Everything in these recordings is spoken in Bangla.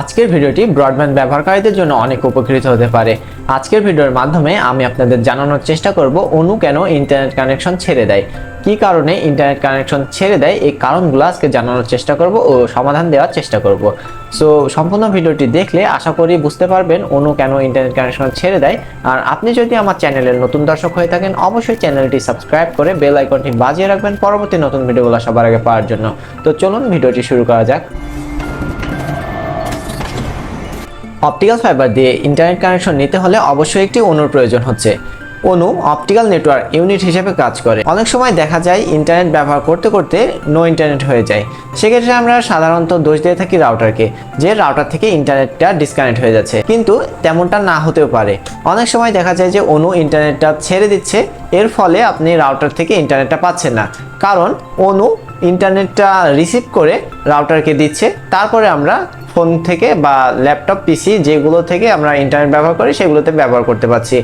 আজকের ভিডিওটি ব্রডব্যান্ড ব্যবহারকারীদের জন্য অনেক উপকৃত হতে পারে। আজকের ভিডিওর মাধ্যমে আমি আপনাদের জানানোর চেষ্টা করব, অনু কেন ইন্টারনেট কানেকশন ছেড়ে দেয়? কি কারণে ইন্টারনেট কানেকশন ছেড়ে দেয়? এই কারণগুলো আজকে জানানোর চেষ্টা করব ও সমাধান দেওয়ার চেষ্টা করব। সো সম্পূর্ণ ভিডিওটি দেখলে আশা করি বুঝতে পারবেন অনু কেন ইন্টারনেট কানেকশন ছেড়ে দেয়। আর আপনি যদি আমার চ্যানেলের নতুন দর্শক হয়ে থাকেন, অবশ্যই চ্যানেলটি সাবস্ক্রাইব করে বেল আইকনটি বাজিয়ে রাখবেন পরবর্তী নতুন ভিডিওগুলো সবার আগে পাওয়ার জন্য। তো চলুন ভিডিওটি শুরু করা যাক। অপটিক্যাল ফাইবার দিয়ে ইন্টারনেট কানেকশন নিতে হলে অবশ্যই একটি অনুর প্রয়োজন হচ্ছে। অনু অপটিক্যাল নেটওয়ার্ক ইউনিট হিসেবে কাজ করে। অনেক সময় দেখা যায় ইন্টারনেট ব্যবহার করতে করতে নো ইন্টারনেট হয়ে যায়। সেক্ষেত্রে আমরা সাধারণত দোষ দিয়ে থাকি রাউটারকে যে রাউটার থেকে ইন্টারনেটটা ডিসকানেক্ট হয়ে যাচ্ছে। কিন্তু তেমনটা না হতেও পারে। অনেক সময় দেখা যায় যে অনু ইন্টারনেটটা ছেড়ে দিচ্ছে, এর ফলে আপনি রাউটার থেকে ইন্টারনেটটা পাচ্ছেন না। কারণ অনু ইন্টারনেটটা রিসিভ করে রাউটারকে দিচ্ছে। তারপরে আমরা ফোন থেকে বা ল্যাপটপ, পিসি যেগুলো থেকে আমরা ইন্টারনেট ব্যবহার করি, সেগুলোতে ব্যবহার করতে পারছি।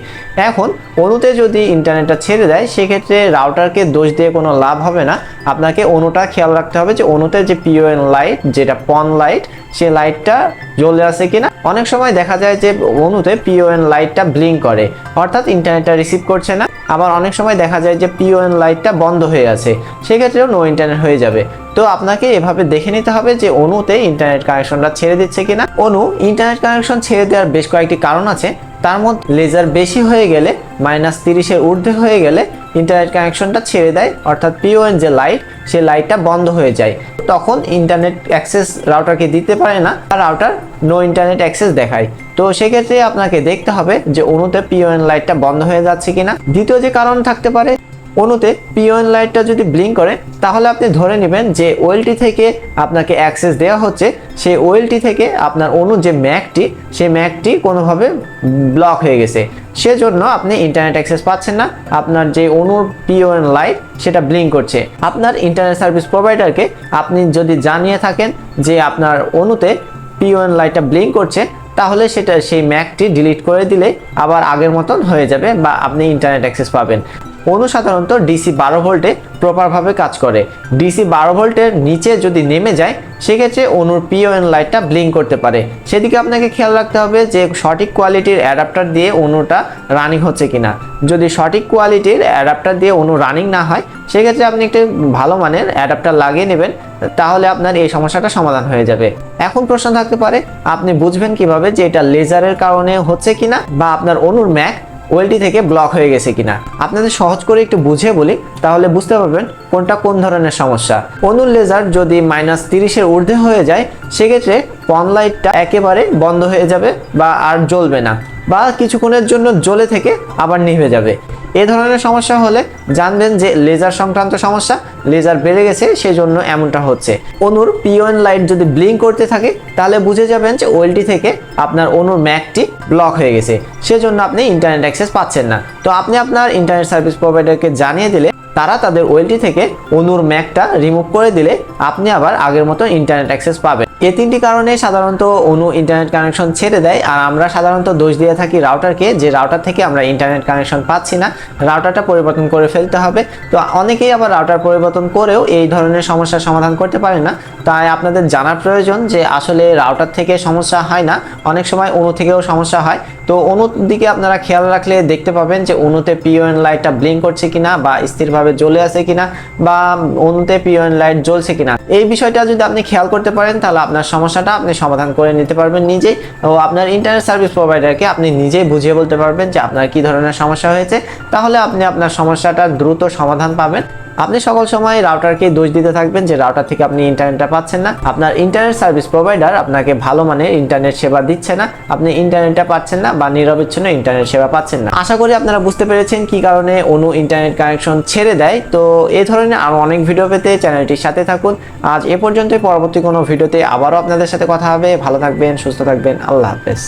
এখন অনুতে যদি ইন্টারনেটটা ছেড়ে দেয়, সেক্ষেত্রে রাউটারকে দোষ দিয়ে কোনো লাভ হবে না। আপনাকে অনুটা খেয়াল রাখতে হবে যে অনুতে যে পিওএন লাইট যেটা পন লাইট সে লাইটটা জ্বলে আছে কিনা। অনেক সময় দেখা যায় যে অনুতে পিওএন লাইটটা ব্লিঙ্ক করে, অর্থাৎ ইন্টারনেটটা রিসিভ করছে না। আবার অনেক সময় দেখা যায় যে পিওএন লাইটটা বন্ধ হয়ে আছে, সেক্ষেত্রেও নো ইন্টারনেট হয়ে যাবে। তো আপনাকে এভাবে দেখে নিতে হবে যে অনুতে ইন্টারনেট কানেকশনটা ছেড়ে দিচ্ছে কিনা। অনু ইন্টারনেট কানেকশন ছেড়ে দেওয়ার বেশ কয়েকটি কারণ আছে। তার মধ্যে লেজার বেশি হয়ে গেলে মাইনাস তিরিশের ঊর্ধ্বে হয়ে গেলে ইন্টারনেট কানেকশনটা ছেড়ে দেয়। অর্থাৎ পিওএন যে লাইট সেই লাইটটা বন্ধ হয়ে যায়। তখন ইন্টারনেট অ্যাক্সেস রাউটারকে দিতে পারে না, আর রাউটার নো ইন্টারনেট অ্যাক্সেস দেখায়। তো সেক্ষেত্রে আপনাকে দেখতে হবে যে অনুতে পিওএন লাইটটা বন্ধ হয়ে যাচ্ছে কিনা। দ্বিতীয় যে কারণ থাকতে পারে অনুতে পিওএন লাইটটা যদি ব্লিঙ্ক করে, তাহলে আপনি ধরে নেবেন যে ওয়েলটি থেকে আপনাকে অ্যাক্সেস দেওয়া হচ্ছে, সেই ওয়েলটি থেকে আপনার অনু যে ম্যাকটি সেই ম্যাকটি কোনোভাবে ব্লক হয়ে গেছে। সেজন্য আপনি ইন্টারনেট অ্যাক্সেস পাচ্ছেন না। আপনার যে অনুর পিওএন লাইট সেটা ব্লিঙ্ক করছে। আপনার ইন্টারনেট সার্ভিস প্রোভাইডারকে আপনি যদি জানিয়ে থাকেন যে আপনার অনুতে পিওএন লাইটটা ব্লিঙ্ক করছে, তাহলে সেটা, সেই ম্যাকটি ডিলিট করে দিলে আবার আগের মতন হয়ে যাবে বা আপনি ইন্টারনেট অ্যাক্সেস পাবেন। অনু সাধারণত ডিসি বারো ভোল্টে প্রপারভাবে কাজ করে। ডিসি বারো ভোল্টের নিচে যদি নেমে যায়, সেক্ষেত্রে অনুর পিওএন লাইটটা ব্লিঙ্ক করতে পারে। সেদিকে আপনাকে খেয়াল রাখতে হবে যে সঠিক কোয়ালিটির অ্যাডাপ্টার দিয়ে অনুটা রানিং হচ্ছে কিনা। যদি সঠিক কোয়ালিটির অ্যাডাপ্টার দিয়ে অনু রানিং না হয়, সেক্ষেত্রে আপনি একটি ভালো মানের অ্যাডাপ্টার লাগিয়ে নেবেন, তাহলে আপনার এই সমস্যাটা সমাধান হয়ে যাবে। এখন প্রশ্ন থাকতে পারে, আপনি বুঝবেন কীভাবে যে এটা লেজারের কারণে হচ্ছে কিনা, বা আপনার অনুর ম্যাক ওয়েলটি থেকে ব্লক হয়ে গেছে কিনা? আপনাদের সহজ করে একটু বুঝে বলি, তাহলে বুঝতে পারবেন কোনটা কোন ধরনের সমস্যা। অনুর লেজার যদি মাইনাস তিরিশের ঊর্ধ্বে হয়ে যায়, সেক্ষেত্রে পন লাইটটা একেবারে বন্ধ হয়ে যাবে বা আর জ্বলবে না। বা কিছুক্ষণের জন্য জ্বলে থেকে আবার নিভে যাবে। এ ধরনের সমস্যা হলে জানবেন যে লেজার সংক্রান্ত সমস্যা, লেজার বেড়ে গেছে, সেজন্য এমনটা হচ্ছে। অনুর পিওএন লাইট যদি ব্লিঙ্ক করতে থাকে, তাহলে বুঝে যাবেন যে ওয়েলটি থেকে আপনার অনুর ম্যাকটি ব্লক হয়ে গেছে। সেজন্য আপনি ইন্টারনেট অ্যাক্সেস পাচ্ছেন না। তো আপনি আপনার ইন্টারনেট সার্ভিস প্রোভাইডারকে জানিয়ে দিলে, তারা তাদের ওয়েলটি থেকে অনুর ম্যাকটা রিমুভ করে দিলে, আপনি আবার আগের মতো ইন্টারনেট অ্যাক্সেস পাবেন। এই তিনটি কারণে সাধারণত অনু ইন্টারনেট কানেকশন ছেড়ে দেয়, আর আমরা সাধারণত দোষ দিয়ে থাকি রাউটারকে যে রাউটার থেকে আমরা ইন্টারনেট কানেকশন পাচ্ছি না। রাউটারটা পরিবর্তন করে ফেলতে হবে। তো অনেকেই আবার রাউটার পরিবর্তন করেও এই ধরনের সমস্যার সমাধান করতে পারে না। তাই আপনাদের জানার প্রয়োজন যে আসলে রাউটার থেকে সমস্যা হয় না। অনেক সময় অনু থেকেও সমস্যা হয়। তো অনুর দিকে আপনারা খেয়াল রাখলে দেখতে পাবেন যে অনুতে পিওএন লাইটটা ব্লিঙ্ক করছে কিনা বা স্থিরভাবে জ্বলে আছে কিনা, বা অনুতে পিওএন লাইট জ্বলছে কিনা। এই বিষয়টা যদি আপনি খেয়াল করতে পারেন, তাহলে আপনার সমস্যাটা আপনি সমাধান করে নিতে পারবেন নিজেই ও আপনার ইন্টারনেট সার্ভিস প্রোভাইডারকে আপনি নিজেই বুঝিয়ে বলতে পারবেন যে আপনার কি ধরনের সমস্যা হয়েছে। তাহলে আপনি আপনার সমস্যাটা দ্রুত সমাধান পাবেন। আপনি সকল সময় রাউটারকে দোষ দিতে থাকবেন যে রাউটার থেকে আপনি ইন্টারনেটটা পাচ্ছেন না। আপনার ইন্টারনেট সার্ভিস প্রোভাইডার আপনাকে ভালো মানের ইন্টারনেট সেবা দিচ্ছে না। আপনি ইন্টারনেটটা পাচ্ছেন না বা নিরবিচ্ছিন্ন ইন্টারনেট সেবা পাচ্ছেন না। আশা করি আপনারা বুঝতে পেরেছেন কি কারণে অনু ইন্টারনেট কানেকশন ছেড়ে দেয়। তো এই ধরনের আরও অনেক ভিডিও পেতে চ্যানেলটির সাথে থাকুন। আজ এ পর্যন্তই। পরবর্তী কোনো ভিডিওতে আবারও আপনাদের সাথে কথা হবে। ভালো থাকবেন, সুস্থ থাকবেন। আল্লাহ হাফেজ।